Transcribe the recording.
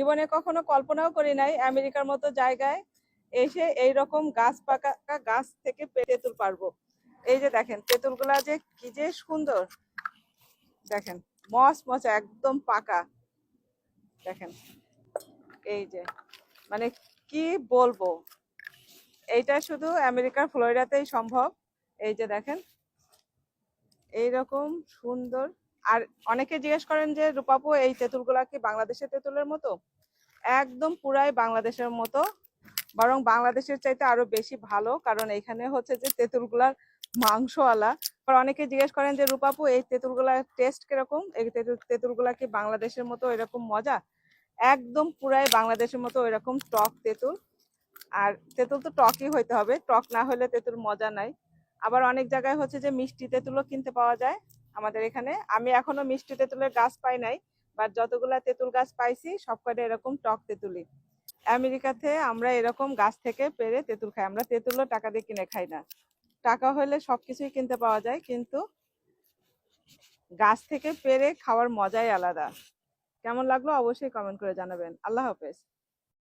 জীবনে কখনো কল্পনাও করি নাই আমেরিকার মতো জায়গায় এসে এই রকম গাছ পাকা গাছ থেকে তেঁতুল পারব এই যে দেখেন, তেঁতুলগুলা যে কি যে সুন্দর। দেখেন, মস মচ একদম পাকা। দেখেন, এই যে মানে কি বলব? এইটা শুধু আমেরিকার ফ্লোরিডাতেই সম্ভব। এই যে দেখেন, এইরকম সুন্দর আর অনেকে জিজ্ঞেস করেন যে, রূপাপু, এই তেঁতুলগুলা কি বাংলাদেশের তেঁতুলের মতো? একদম পুরাই বাংলাদেশের মতো। বরং বাংলাদেশের চাইতে আরও বেশি ভালো, কারণ এখানে হচ্ছে যে তেঁতুলগুলার মাংসওয়ালা। আর অনেকে জিজ্ঞেস করেন যে, রূপাপু, এই তেঁতুল তেঁতুলগুলার টেস্ট কীরকম? এই তেঁতুল, তেঁতুলগুলা কি বাংলাদেশের মতো এরকম মজা? একদম পুরাই বাংলাদেশের মতো এরকম টক তেঁতুল। আর তেঁতুল তো টকই হইতে হবে, টক না হলে তেঁতুল মজা নাই। আবার অনেক জায়গায় হচ্ছে যে মিষ্টি তেঁতুলও কিনতে পাওয়া যায়। আমাদের এখানে। আমি এখনও মিষ্টি তেঁতুলের গাছ পাই নাই বাট যতগুলা তেঁতুল গাছ পাইছি, সবকটা এরকম টক তেঁতুলি আমেরিকাতে আমরা এরকম গাছ থেকে পেরে তেঁতুল খাই। আমরা তেঁতুলও টাকা দিয়ে কিনে খাই না। টাকা হলে সবকিছুই কিনতে পাওয়া যায়, কিন্তু গাছ থেকে পেরে খাওয়ার মজাই আলাদা। কেমন লাগল অবশ্যই কমেন্ট করে জানাবেন। আল্লাহ হাফেজ।